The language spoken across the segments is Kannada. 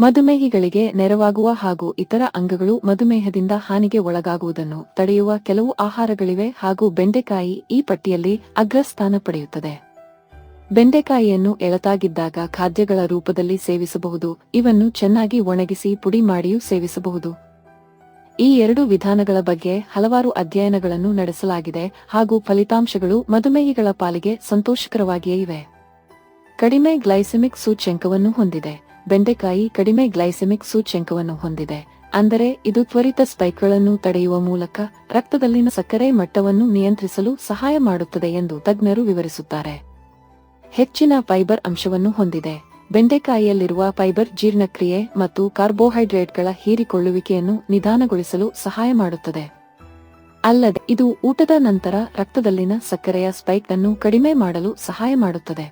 ಮಧುಮೇಹಿಗಳಿಗೆ ನೆರವಾಗುವ ಹಾಗೂ ಇತರ ಅಂಗಗಳು ಮಧುಮೇಹದಿಂದ ಹಾನಿಗೆ ಒಳಗಾಗುವುದನ್ನು ತಡೆಯುವ ಕೆಲವು ಆಹಾರಗಳಿವೆ ಹಾಗೂ ಬೆಂಡೆಕಾಯಿ ಈ ಪಟ್ಟಿಯಲ್ಲಿ ಅಗ್ರಸ್ಥಾನ ಪಡೆಯುತ್ತದೆ. ಬೆಂಡೆಕಾಯಿಯನ್ನು ಎಳತಾಗಿದ್ದಾಗ ಖಾದ್ಯಗಳ ರೂಪದಲ್ಲಿ ಸೇವಿಸಬಹುದು, ಇವನ್ನು ಚೆನ್ನಾಗಿ ಒಣಗಿಸಿ ಪುಡಿ ಮಾಡಿಯೂ ಸೇವಿಸಬಹುದು. ಈ ಎರಡು ವಿಧಾನಗಳ ಬಗ್ಗೆ ಹಲವಾರು ಅಧ್ಯಯನಗಳನ್ನು ನಡೆಸಲಾಗಿದೆ ಹಾಗೂ ಫಲಿತಾಂಶಗಳು ಮಧುಮೇಹಿಗಳ ಪಾಲಿಗೆ ಸಂತೋಷಕರವಾಗಿಯೇ ಇವೆ. ಕಡಿಮೆ ಗ್ಲೈಸೆಮಿಕ್ ಸೂಚ್ಯಂಕವನ್ನು ಹೊಂದಿದೆ. ಬೆಂಡೆಕಾಯಿ ಕಡಿಮೆ ಗ್ಲೈಸೆಮಿಕ್ ಸೂಚ್ಯಂಕವನ್ನು ಹೊಂದಿದೆ, ಅಂದರೆ ಇದು ತ್ವರಿತ ಸ್ಪೈಕ್ಗಳನ್ನು ತಡೆಯುವ ಮೂಲಕ ರಕ್ತದಲ್ಲಿನ ಸಕ್ಕರೆ ಮಟ್ಟವನ್ನು ನಿಯಂತ್ರಿಸಲು ಸಹಾಯ ಮಾಡುತ್ತದೆ ಎಂದು ತಜ್ಞರು ವಿವರಿಸುತ್ತಾರೆ. ಹೆಚ್ಚಿನ ಫೈಬರ್ ಅಂಶವನ್ನು ಹೊಂದಿದೆ, ಬೆಂಡೆಕಾಯಿಯಲ್ಲಿರುವ ಫೈಬರ್ ಜೀರ್ಣಕ್ರಿಯೆ ಮತ್ತು ಕಾರ್ಬೋಹೈಡ್ರೇಟ್ಗಳ ಹೀರಿಕೊಳ್ಳುವಿಕೆಯನ್ನು ನಿಧಾನಗೊಳಿಸಲು ಸಹಾಯ ಮಾಡುತ್ತದೆ. ಅಲ್ಲದೆ, ಇದು ಊಟದ ನಂತರ ರಕ್ತದಲ್ಲಿನ ಸಕ್ಕರೆಯ ಸ್ಪೈಕ್ ಅನ್ನು ಕಡಿಮೆ ಮಾಡಲು ಸಹಾಯ ಮಾಡುತ್ತದೆ.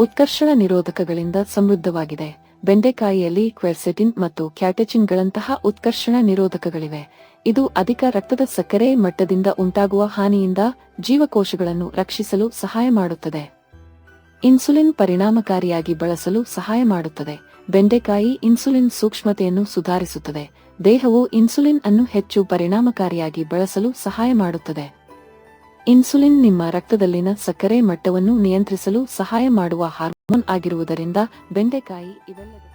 ಉತ್ಕರ್ಷಣ ನಿರೋಧಕಗಳಿಂದ ಸಮೃದ್ಧವಾಗಿದೆ. ಬೆಂಡೆಕಾಯಿಯಲ್ಲಿ ಕ್ವೆರ್ಸೆಟಿನ್ ಮತ್ತು ಕ್ಯಾಟೆಚಿನ್ಗಳಂತಹ ಉತ್ಕರ್ಷಣ ನಿರೋಧಕಗಳಿವೆ. ಇದು ಅಧಿಕ ರಕ್ತದ ಸಕ್ಕರೆ ಮಟ್ಟದಿಂದ ಉಂಟಾಗುವ ಹಾನಿಯಿಂದ ಜೀವಕೋಶಗಳನ್ನು ರಕ್ಷಿಸಲು ಸಹಾಯ ಮಾಡುತ್ತದೆ. ಇನ್ಸುಲಿನ್ ಪರಿಣಾಮಕಾರಿಯಾಗಿ ಬಳಸಲು ಸಹಾಯ ಮಾಡುತ್ತದೆ. ಬೆಂಡೆಕಾಯಿ ಇನ್ಸುಲಿನ್ ಸೂಕ್ಷ್ಮತೆಯನ್ನು ಸುಧಾರಿಸುತ್ತದೆ. ದೇಹವು ಇನ್ಸುಲಿನ್ ಅನ್ನು ಹೆಚ್ಚು ಪರಿಣಾಮಕಾರಿಯಾಗಿ ಬಳಸಲು ಸಹಾಯ ಮಾಡುತ್ತದೆ. ಇನ್ಸುಲಿನ್ ನಿಮ್ಮ ರಕ್ತದಲ್ಲಿನ ಸಕ್ಕರೆ ಮಟ್ಟವನ್ನು ನಿಯಂತ್ರಿಸಲು ಸಹಾಯ ಮಾಡುವ ಹಾರ್ಮೋನ್ ಆಗಿರುವುದರಿಂದ ಬೆಂಡೆಕಾಯಿ ಇವೆಲ್ಲದ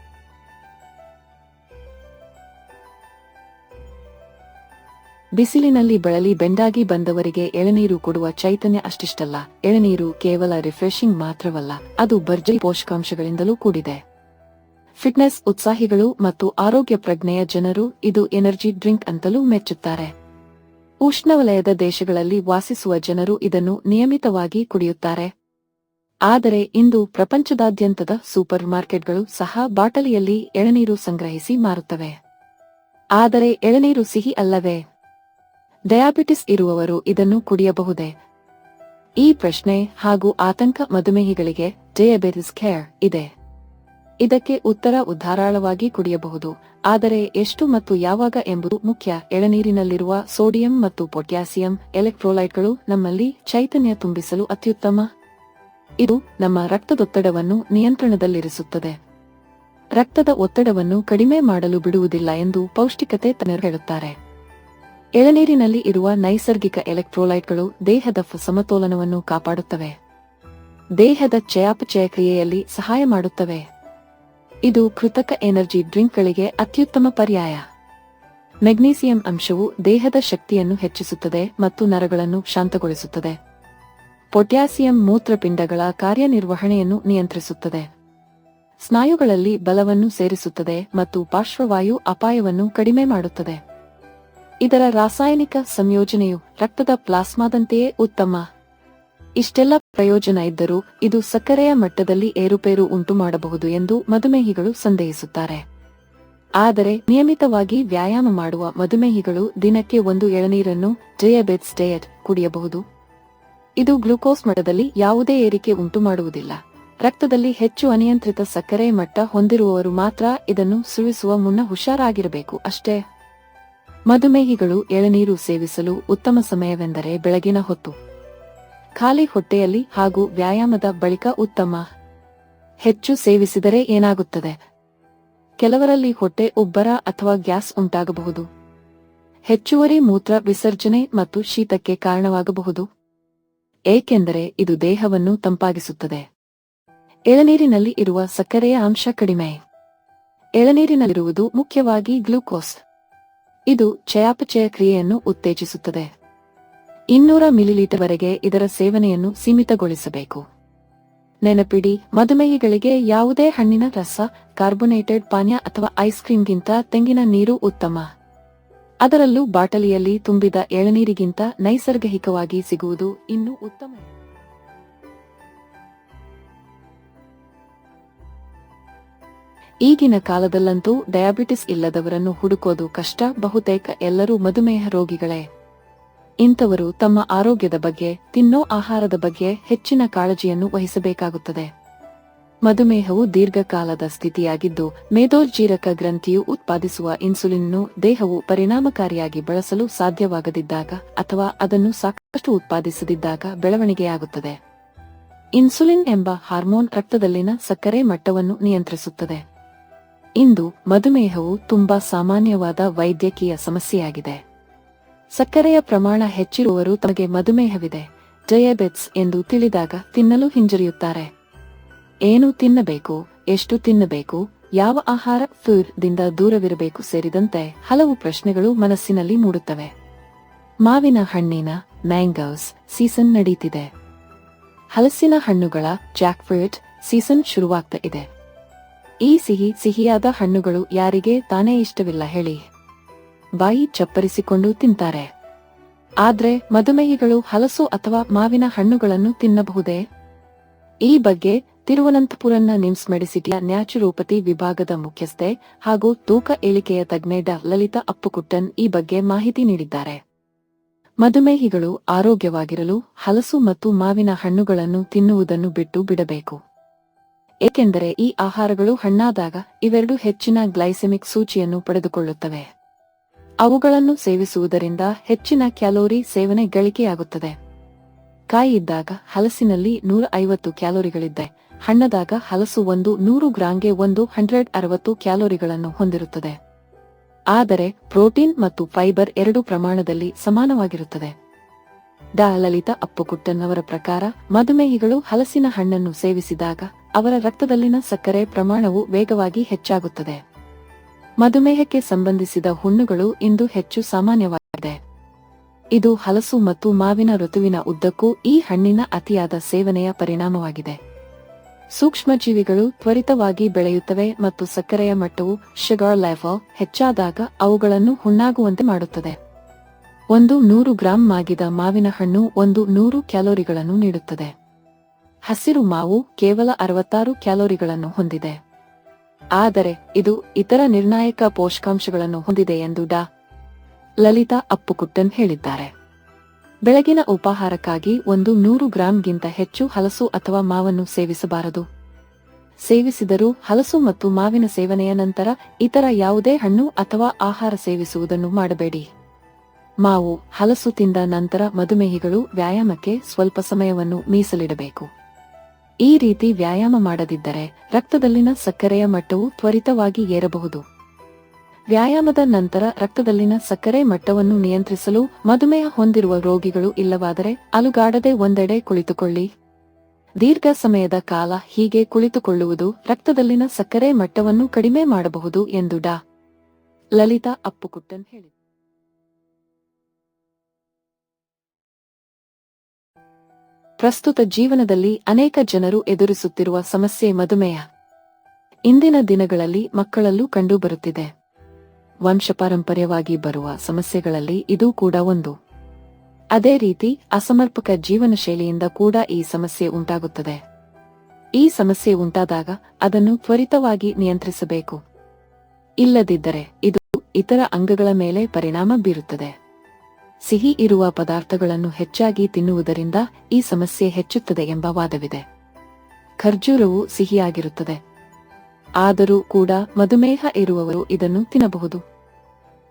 ಬಿಸಿಲಿನಲ್ಲಿ ಬಳಲಿ ಬೆಂಡಾಗಿ ಬಂದವರಿಗೆ ಎಳನೀರು ಕೊಡುವ ಚೈತನ್ಯ ಅಷ್ಟಿಷ್ಟಲ್ಲ. ಎಳನೀರು ಕೇವಲ ರಿಫ್ರೆಶಿಂಗ್ ಮಾತ್ರವಲ್ಲ, ಅದು ಭರ್ಜರಿ ಪೋಷಕಾಂಶಗಳಿಂದಲೂ ಕೂಡಿದೆ. ಫಿಟ್ನೆಸ್ ಉತ್ಸಾಹಿಗಳು ಮತ್ತು ಆರೋಗ್ಯ ಪ್ರಜ್ಞೆಯ ಜನರು ಇದು ಎನರ್ಜಿ ಡ್ರಿಂಕ್ ಅಂತಲೂ ಮೆಚ್ಚುತ್ತಾರೆ. ಉಷ್ಣವಲಯದ ದೇಶಗಳಲ್ಲಿ ವಾಸಿಸುವ ಜನರು ಇದನ್ನು ನಿಯಮಿತವಾಗಿ ಕುಡಿಯುತ್ತಾರೆ. ಆದರೆ ಇಂದು ಪ್ರಪಂಚದಾದ್ಯಂತದ ಸೂಪರ್ ಮಾರ್ಕೆಟ್ಗಳು ಸಹ ಬಾಟಲಿಯಲ್ಲಿ ಎಳನೀರು ಸಂಗ್ರಹಿಸಿ ಮಾರುತ್ತವೆ. ಆದರೆ ಎಳನೀರು ಸಿಹಿ ಅಲ್ಲವೇ? ಡಯಾಬಿಟಿಸ್ ಇರುವವರು ಇದನ್ನು ಕುಡಿಯಬಹುದೇ? ಈ ಪ್ರಶ್ನೆ ಹಾಗೂ ಆತಂಕ ಮಧುಮೇಹಿಗಳಿಗೆ ಡಯಾಬಿಟಿಸ್ ಕೇರ್ ಇದೆ. ಇದಕ್ಕೆ ಉತ್ತರ ಉದ್ಧಾರಾಳವಾಗಿ ಕುಡಿಯಬಹುದು. ಆದರೆ ಎಷ್ಟು ಮತ್ತು ಯಾವಾಗ ಎಂಬುದು ಮುಖ್ಯ. ಎಳನೀರಿನಲ್ಲಿರುವ ಸೋಡಿಯಂ ಮತ್ತು ಪೊಟ್ಯಾಸಿಯಂ ಎಲೆಕ್ಟ್ರೋಲೈಟ್ಗಳು ನಮ್ಮಲ್ಲಿ ಚೈತನ್ಯ ತುಂಬಿಸಲು ಅತ್ಯುತ್ತಮ. ಇದು ನಮ್ಮ ರಕ್ತದೊತ್ತಡವನ್ನು ನಿಯಂತ್ರಣದಲ್ಲಿರಿಸುತ್ತದೆ. ರಕ್ತದ ಒತ್ತಡವನ್ನು ಕಡಿಮೆ ಮಾಡಲು ಬಿಡುವುದಿಲ್ಲ ಎಂದು ಪೌಷ್ಟಿಕತೆ ತಜ್ಞರು ಹೇಳುತ್ತಾರೆ. ಎಳನೀರಿನಲ್ಲಿ ಇರುವ ನೈಸರ್ಗಿಕ ಎಲೆಕ್ಟ್ರೋಲೈಟ್ಗಳು ದೇಹದ ಸಮತೋಲನವನ್ನು ಕಾಪಾಡುತ್ತವೆ. ದೇಹದ ಚಯಾಪಚಯ ಕ್ರಿಯೆಯಲ್ಲಿ ಸಹಾಯ ಮಾಡುತ್ತವೆ. ಇದು ಕೃತಕ ಎನರ್ಜಿ ಡ್ರಿಂಕ್ಗಳಿಗೆ ಅತ್ಯುತ್ತಮ ಪರ್ಯಾಯ. ಮೆಗ್ನೀಸಿಯಂ ಅಂಶವು ದೇಹದ ಶಕ್ತಿಯನ್ನು ಹೆಚ್ಚಿಸುತ್ತದೆ ಮತ್ತು ನರಗಳನ್ನು ಶಾಂತಗೊಳಿಸುತ್ತದೆ. ಪೊಟ್ಯಾಸಿಯಂ ಮೂತ್ರಪಿಂಡಗಳ ಕಾರ್ಯನಿರ್ವಹಣೆಯನ್ನು ನಿಯಂತ್ರಿಸುತ್ತದೆ. ಸ್ನಾಯುಗಳಲ್ಲಿ ಬಲವನ್ನು ಸೇರಿಸುತ್ತದೆ ಮತ್ತು ಪಾರ್ಶ್ವವಾಯು ಅಪಾಯವನ್ನು ಕಡಿಮೆ ಮಾಡುತ್ತದೆ. ಇದರ ರಾಸಾಯನಿಕ ಸಂಯೋಜನೆಯು ರಕ್ತದ ಪ್ಲಾಸ್ಮಾದಂತೆಯೇ ಉತ್ತಮ. ಇಷ್ಟೆಲ್ಲ ಪ್ರಯೋಜನ ಇದ್ದರೂ ಇದು ಸಕ್ಕರೆಯ ಮಟ್ಟದಲ್ಲಿ ಏರುಪೇರು ಉಂಟು ಮಾಡಬಹುದು ಎಂದು ಮಧುಮೇಹಿಗಳು ಸಂದೇಹಿಸುತ್ತಾರೆ. ಆದರೆ ನಿಯಮಿತವಾಗಿ ವ್ಯಾಯಾಮ ಮಾಡುವ ಮಧುಮೇಹಿಗಳು ದಿನಕ್ಕೆ ಒಂದು ಎಳನೀರನ್ನು ಜಯಬೆಟ್ಸ್ ಡಯಟ್ ಕುಡಿಯಬಹುದು. ಇದು ಗ್ಲೂಕೋಸ್ ಮಟ್ಟದಲ್ಲಿ ಯಾವುದೇ ಏರಿಕೆ ಉಂಟು ಮಾಡುವುದಿಲ್ಲ. ರಕ್ತದಲ್ಲಿ ಹೆಚ್ಚು ಅನಿಯಂತ್ರಿತ ಸಕ್ಕರೆ ಮಟ್ಟ ಹೊಂದಿರುವವರು ಮಾತ್ರ ಇದನ್ನು ಸುಳಿಸುವ ಮುನ್ನ ಹುಷಾರಾಗಿರಬೇಕು ಅಷ್ಟೇ. ಮಧುಮೇಹಿಗಳು ಎಳನೀರು ಸೇವಿಸಲು ಉತ್ತಮ ಸಮಯವೆಂದರೆ ಬೆಳಗಿನ ಹೊತ್ತು. ಖಾಲಿ ಹೊಟ್ಟೆಯಲ್ಲಿ ಹಾಗೂ ವ್ಯಾಯಾಮದ ಬಳಿಕ ಉತ್ತಮ. ಹೆಚ್ಚು ಸೇವಿಸಿದರೆ ಏನಾಗುತ್ತದೆ? ಕೆಲವರಲ್ಲಿ ಹೊಟ್ಟೆ ಉಬ್ಬರ ಅಥವಾ ಗ್ಯಾಸ್ ಉಂಟಾಗಬಹುದು. ಹೆಚ್ಚುವರಿ ಮೂತ್ರ ವಿಸರ್ಜನೆ ಮತ್ತು ಶೀತಕ್ಕೆ ಕಾರಣವಾಗಬಹುದು. ಏಕೆಂದರೆ ಇದು ದೇಹವನ್ನು ತಂಪಾಗಿಸುತ್ತದೆ. ಎಳನೀರಿನಲ್ಲಿ ಇರುವ ಸಕ್ಕರೆಯ ಅಂಶ ಕಡಿಮೆ. ಎಳನೀರಿನಲ್ಲಿರುವುದು ಮುಖ್ಯವಾಗಿ ಗ್ಲೂಕೋಸ್. ಇದು ಚಯಾಪಚಯ ಕ್ರಿಯೆಯನ್ನು ಉತ್ತೇಜಿಸುತ್ತದೆ. ಇನ್ನೂರ ಮಿಲಿಲೀಟರ್ ವರೆಗೆ ಇದರ ಸೇವನೆಯನ್ನು ಸೀಮಿತಗೊಳಿಸಬೇಕು. ನೆನಪಿಡಿ, ಮಧುಮೇಹಿಗಳಿಗೆ ಯಾವುದೇ ಹಣ್ಣಿನ ರಸ, ಕಾರ್ಬೋನೇಟೆಡ್ ಪಾನೀಯ ಅಥವಾ ಐಸ್ ಕ್ರೀಮ್ಗಿಂತ ತೆಂಗಿನ ನೀರು ಉತ್ತಮ. ಅದರಲ್ಲೂ ಬಾಟಲಿಯಲ್ಲಿ ತುಂಬಿದ ಎಳನೀರಿಗಿಂತ ನೈಸರ್ಗಿಕವಾಗಿ ಸಿಗುವುದು ಇನ್ನೂ ಉತ್ತಮ. ಈಗಿನ ಕಾಲದಲ್ಲಂತೂ ಡಯಾಬಿಟಿಸ್ ಇಲ್ಲದವರನ್ನು ಹುಡುಕೋದು ಕಷ್ಟ ಬಹುತೇಕ ಎಲ್ಲರೂ ಮಧುಮೇಹ ರೋಗಿಗಳೇ. ಇಂಥವರು ತಮ್ಮ ಆರೋಗ್ಯದ ಬಗ್ಗೆ, ತಿನ್ನೋ ಆಹಾರದ ಬಗ್ಗೆ ಹೆಚ್ಚಿನ ಕಾಳಜಿಯನ್ನು ವಹಿಸಬೇಕಾಗುತ್ತದೆ. ಮಧುಮೇಹವು ದೀರ್ಘಕಾಲದ ಸ್ಥಿತಿಯಾಗಿದ್ದು ಮೇದೋಜ್ಜೀರಕ ಗ್ರಂಥಿಯು ಉತ್ಪಾದಿಸುವ ಇನ್ಸುಲಿನ್ನು ದೇಹವು ಪರಿಣಾಮಕಾರಿಯಾಗಿ ಬಳಸಲು ಸಾಧ್ಯವಾಗದಿದ್ದಾಗ ಅಥವಾ ಅದನ್ನು ಸಾಕಷ್ಟು ಉತ್ಪಾದಿಸದಿದ್ದಾಗ ಬೆಳವಣಿಗೆಯಾಗುತ್ತದೆ. ಇನ್ಸುಲಿನ್ ಎಂಬ ಹಾರ್ಮೋನ್ ರಕ್ತದಲ್ಲಿನ ಸಕ್ಕರೆ ಮಟ್ಟವನ್ನು ನಿಯಂತ್ರಿಸುತ್ತದೆ. ಇಂದು ಮಧುಮೇಹವು ತುಂಬಾ ಸಾಮಾನ್ಯವಾದ ವೈದ್ಯಕೀಯ ಸಮಸ್ಯೆಯಾಗಿದೆ. ಸಕ್ಕರೆಯ ಪ್ರಮಾಣ ಹೆಚ್ಚಿರುವವರು ತಮಗೆ ಮಧುಮೇಹವಿದೆ ಡಯಾಬೆಟ್ಸ್ ಎಂದು ತಿಳಿದಾಗ ತಿನ್ನಲು ಹಿಂಜರಿಯುತ್ತಾರೆ. ಏನು ತಿನ್ನಬೇಕು, ಎಷ್ಟು ತಿನ್ನಬೇಕು, ಯಾವ ಆಹಾರ ಫುಡ್ ದಿಂದ ದೂರವಿರಬೇಕು ಸೇರಿದಂತೆ ಹಲವು ಪ್ರಶ್ನೆಗಳು ಮನಸ್ಸಿನಲ್ಲಿ ಮೂಡುತ್ತವೆ. ಮಾವಿನ ಹಣ್ಣಿನ ಮ್ಯಾಂಗೋಸ್ ಸೀಸನ್ ನಡೀತಿದೆ. ಹಲಸಿನ ಹಣ್ಣುಗಳ ಜಾಕ್ ಫ್ರೂಟ್ ಸೀಸನ್ ಶುರುವಾಗ್ತಾ ಇದೆ. ಈ ಸಿಹಿ ಸಿಹಿಯಾದ ಹಣ್ಣುಗಳು ಯಾರಿಗೆ ತಾನೇ ಇಷ್ಟವಿಲ್ಲ ಹೇಳಿ. ಬಾಯಿ ಚಪ್ಪರಿಸಿಕೊಂಡು ತಿಂತಾರೆ. ಆದ್ರೆ ಮಧುಮೇಹಿಗಳು ಹಲಸು ಅಥವಾ ಮಾವಿನ ಹಣ್ಣುಗಳನ್ನು ತಿನ್ನಬಹುದೇ? ಈ ಬಗ್ಗೆ ತಿರುವನಂತಪುರಂನ ನಿಮ್ಸ್ ಮೆಡಿಸಿಟಿಯ ನ್ಯಾಚುರೋಪತಿ ವಿಭಾಗದ ಮುಖ್ಯಸ್ಥೆ ಹಾಗೂ ತೂಕ ಇಳಿಕೆಯ ತಜ್ಞೆ ಡಾ. ಲಲಿತಾ ಅಪ್ಪುಕುಟ್ಟನ್ ಈ ಬಗ್ಗೆ ಮಾಹಿತಿ ನೀಡಿದ್ದಾರೆ. ಮಧುಮೇಹಿಗಳು ಆರೋಗ್ಯವಾಗಿರಲು ಹಲಸು ಮತ್ತು ಮಾವಿನ ಹಣ್ಣುಗಳನ್ನು ತಿನ್ನುವುದನ್ನು ಬಿಟ್ಟು ಬಿಡಬೇಕು. ಏಕೆಂದರೆ ಈ ಆಹಾರಗಳು ಹಣ್ಣಾದಾಗ ಇವೆರಡು ಹೆಚ್ಚಿನ ಗ್ಲೈಸೆಮಿಕ್ ಸೂಚಿಯನ್ನು ಪಡೆದುಕೊಳ್ಳುತ್ತವೆ. ಅವುಗಳನ್ನು ಸೇವಿಸುವುದರಿಂದ ಹೆಚ್ಚಿನ ಕ್ಯಾಲೋರಿ ಸೇವನೆ ಗಳಿಕೆಯಾಗುತ್ತದೆ. ಕಾಯಿ ಇದ್ದಾಗ ಹಲಸಿನಲ್ಲಿ ನೂರ ಐವತ್ತು ಕ್ಯಾಲೋರಿಗಳಿದ್ದೆ ಹಣ್ಣದಾಗ ಹಲಸು ಒಂದು, ನೂರು ಗ್ರಾಂಗೆ ಒಂದು ಹಂಡ್ರೆಡ್ ಅರವತ್ತು ಕ್ಯಾಲೋರಿಗಳನ್ನು ಹೊಂದಿರುತ್ತದೆ. ಆದರೆ ಪ್ರೋಟೀನ್ ಮತ್ತು ಫೈಬರ್ ಎರಡು ಪ್ರಮಾಣದಲ್ಲಿ ಸಮಾನವಾಗಿರುತ್ತದೆ. ಡಾ. ಲಲಿತಾ ಅಪ್ಪುಕುಟ್ಟನ್ ಅವರ ಪ್ರಕಾರ, ಮಧುಮೇಹಿಗಳು ಹಲಸಿನ ಹಣ್ಣನ್ನು ಸೇವಿಸಿದಾಗ ಅವರ ರಕ್ತದಲ್ಲಿನ ಸಕ್ಕರೆ ಪ್ರಮಾಣವು ವೇಗವಾಗಿ ಹೆಚ್ಚಾಗುತ್ತದೆ. ಮಧುಮೇಹಕ್ಕೆ ಸಂಬಂಧಿಸಿದ ಹುಣ್ಣುಗಳು ಇಂದು ಹೆಚ್ಚು ಸಾಮಾನ್ಯವಾಗಿದೆ. ಇದು ಹಲಸು ಮತ್ತು ಮಾವಿನ ಋತುವಿನ ಉದ್ದಕ್ಕೂ ಈ ಹಣ್ಣಿನ ಅತಿಯಾದ ಸೇವನೆಯ ಪರಿಣಾಮವಾಗಿದೆ. ಸೂಕ್ಷ್ಮಜೀವಿಗಳು ತ್ವರಿತವಾಗಿ ಬೆಳೆಯುತ್ತವೆ ಮತ್ತು ಸಕ್ಕರೆಯ ಮಟ್ಟವು ಶುಗರ್ ಲೆವೆಲ್ ಹೆಚ್ಚಾದಾಗ ಅವುಗಳನ್ನು ಹುಣ್ಣಾಗುವಂತೆ ಮಾಡುತ್ತದೆ. ಒಂದು ನೂರು ಗ್ರಾಂ ಮಾಗಿದ ಮಾವಿನ ಹಣ್ಣು ಒಂದು ನೂರು ಕ್ಯಾಲೋರಿಗಳನ್ನು ನೀಡುತ್ತದೆ. ಹಸಿರು ಮಾವು ಕೇವಲ ಅರವತ್ತಾರು ಕ್ಯಾಲೋರಿಗಳನ್ನು ಹೊಂದಿದೆ. ಆದರೆ ಇದು ಇತರ ನಿರ್ಣಾಯಕ ಪೋಷಕಾಂಶಗಳನ್ನು ಹೊಂದಿದೆ ಎಂದು ಡಾ. ಲಲಿತಾ ಅಪ್ಪುಕುಟ್ಟನ್ ಹೇಳಿದ್ದಾರೆ. ಬೆಳಗಿನ ಉಪಾಹಾರಕ್ಕಾಗಿ ಒಂದು ನೂರು ಗ್ರಾಂಗಿಂತ ಹೆಚ್ಚು ಹಲಸು ಅಥವಾ ಮಾವನ್ನು ಸೇವಿಸಬಾರದು. ಸೇವಿಸಿದರೂ ಹಲಸು ಮತ್ತು ಮಾವಿನ ಸೇವನೆಯ ನಂತರ ಇತರ ಯಾವುದೇ ಹಣ್ಣು ಅಥವಾ ಆಹಾರ ಸೇವಿಸುವುದನ್ನು ಮಾಡಬೇಡಿ. ಮಾವು, ಹಲಸು ತಿಂದ ನಂತರ ಮಧುಮೇಹಿಗಳು ವ್ಯಾಯಾಮಕ್ಕೆ ಸ್ವಲ್ಪ ಸಮಯವನ್ನು ಮೀಸಲಿಡಬೇಕು. ಈ ರೀತಿ ವ್ಯಾಯಾಮ ಮಾಡದಿದ್ದರೆ ರಕ್ತದಲ್ಲಿನ ಸಕ್ಕರೆಯ ಮಟ್ಟವು ತ್ವರಿತವಾಗಿ ಏರಬಹುದು. ವ್ಯಾಯಾಮದ ನಂತರ ರಕ್ತದಲ್ಲಿನ ಸಕ್ಕರೆ ಮಟ್ಟವನ್ನು ನಿಯಂತ್ರಿಸಲು ಮಧುಮೇಹ ಹೊಂದಿರುವ ರೋಗಿಗಳು ಇಲ್ಲವಾದರೆ ಅಲುಗಾಡದೆ ಒಂದೆಡೆ ಕುಳಿತುಕೊಳ್ಳಿ. ದೀರ್ಘ ಸಮಯದ ಕಾಲ ಹೀಗೆ ಕುಳಿತುಕೊಳ್ಳುವುದು ರಕ್ತದಲ್ಲಿನ ಸಕ್ಕರೆ ಮಟ್ಟವನ್ನು ಕಡಿಮೆ ಮಾಡಬಹುದು ಎಂದು ಡಾ. ಲಲಿತಾ ಅಪ್ಪುಕುಟ್ಟನ್ ಹೇಳಿದರು. ಪ್ರಸ್ತುತ ಜೀವನದಲ್ಲಿ ಅನೇಕ ಜನರು ಎದುರಿಸುತ್ತಿರುವ ಸಮಸ್ಯೆ ಮಧುಮೇಹ. ಇಂದಿನ ದಿನಗಳಲ್ಲಿ ಮಕ್ಕಳಲ್ಲೂ ಕಂಡುಬರುತ್ತಿದೆ ವಂಶಪಾರಂಪರ್ಯವಾಗಿ ಬರುವ ಸಮಸ್ಯೆಗಳಲ್ಲಿ ಇದೂ ಕೂಡ ಒಂದು. ಅದೇ ರೀತಿ ಅಸಮರ್ಪಕ ಜೀವನ ಶೈಲಿಯಿಂದ ಕೂಡ ಈ ಸಮಸ್ಯೆ ಉಂಟಾಗುತ್ತದೆ. ಈ ಸಮಸ್ಯೆ ಉಂಟಾದಾಗ ಅದನ್ನು ತ್ವರಿತವಾಗಿ ನಿಯಂತ್ರಿಸಬೇಕು. ಇಲ್ಲದಿದ್ದರೆ ಇದು ಇತರ ಅಂಗಗಳ ಮೇಲೆ ಪರಿಣಾಮ ಬೀರುತ್ತದೆ. ಸಿಹಿ ಇರುವ ಪದಾರ್ಥಗಳನ್ನು ಹೆಚ್ಚಾಗಿ ತಿನ್ನುವುದರಿಂದ ಈ ಸಮಸ್ಯೆ ಹೆಚ್ಚುತ್ತದೆ ಎಂಬ ವಾದವಿದೆ. ಖರ್ಜೂರವು ಸಿಹಿಯಾಗಿರುತ್ತದೆ. ಆದರೂ ಕೂಡ ಮಧುಮೇಹ ಇರುವವರು ಇದನ್ನು ತಿನ್ನಬಹುದು.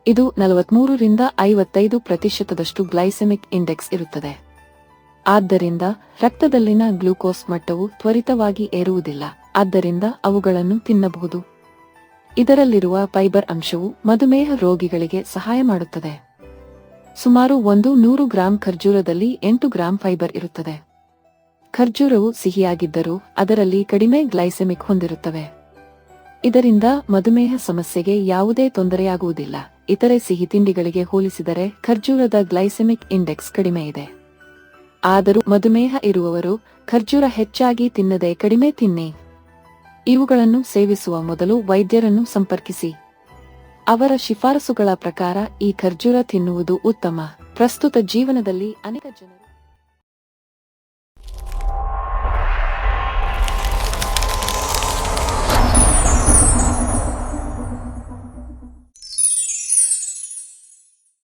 ಇದು ನಲವತ್ಮೂರರಿಂದ ಐವತ್ತೈದು ಪ್ರತಿಶತದಷ್ಟು ಗ್ಲೈಸೆಮಿಕ್ ಇಂಡೆಕ್ಸ್ ಇರುತ್ತದೆ. ಆದ್ದರಿಂದ ರಕ್ತದಲ್ಲಿನ ಗ್ಲೂಕೋಸ್ ಮಟ್ಟವು ತ್ವರಿತವಾಗಿ ಏರುವುದಿಲ್ಲ. ಆದ್ದರಿಂದ ಅವುಗಳನ್ನು ತಿನ್ನಬಹುದು. ಇದರಲ್ಲಿರುವ ಫೈಬರ್ ಅಂಶವು ಮಧುಮೇಹ ರೋಗಿಗಳಿಗೆ ಸಹಾಯ ಮಾಡುತ್ತದೆ. ಸುಮಾರು ಒಂದು ನೂರು ಗ್ರಾಂ ಖರ್ಜೂರದಲ್ಲಿ ಎಂಟು ಗ್ರಾಂ ಫೈಬರ್ ಇರುತ್ತದೆ. ಖರ್ಜೂರವು ಸಿಹಿಯಾಗಿದ್ದರೂ ಅದರಲ್ಲಿ ಕಡಿಮೆ ಗ್ಲೈಸೆಮಿಕ್ ಹೊಂದಿರುತ್ತವೆ. ಇದರಿಂದ ಮಧುಮೇಹ ಸಮಸ್ಯೆಗೆ ಯಾವುದೇ ತೊಂದರೆಯಾಗುವುದಿಲ್ಲ. ಇತರೆ ಸಿಹಿ ತಿಂಡಿಗಳಿಗೆ ಹೋಲಿಸಿದರೆ ಖರ್ಜೂರದ ಗ್ಲೈಸೆಮಿಕ್ ಇಂಡೆಕ್ಸ್ ಕಡಿಮೆ ಇದೆ. ಆದರೂ ಮಧುಮೇಹ ಇರುವವರು ಖರ್ಜೂರ ಹೆಚ್ಚಾಗಿ ತಿನ್ನದೆ ಕಡಿಮೆ ತಿನ್ನಿ. ಇವುಗಳನ್ನು ಸೇವಿಸುವ ಮೊದಲು ವೈದ್ಯರನ್ನು ಸಂಪರ್ಕಿಸಿ. ಅವರ ಶಿಫಾರಸುಗಳ ಪ್ರಕಾರ ಈ ಖರ್ಜೂರ ತಿನ್ನುವುದು ಉತ್ತಮ. ಪ್ರಸ್ತುತ ಜೀವನದಲ್ಲಿ ಅನೇಕ ಜನರು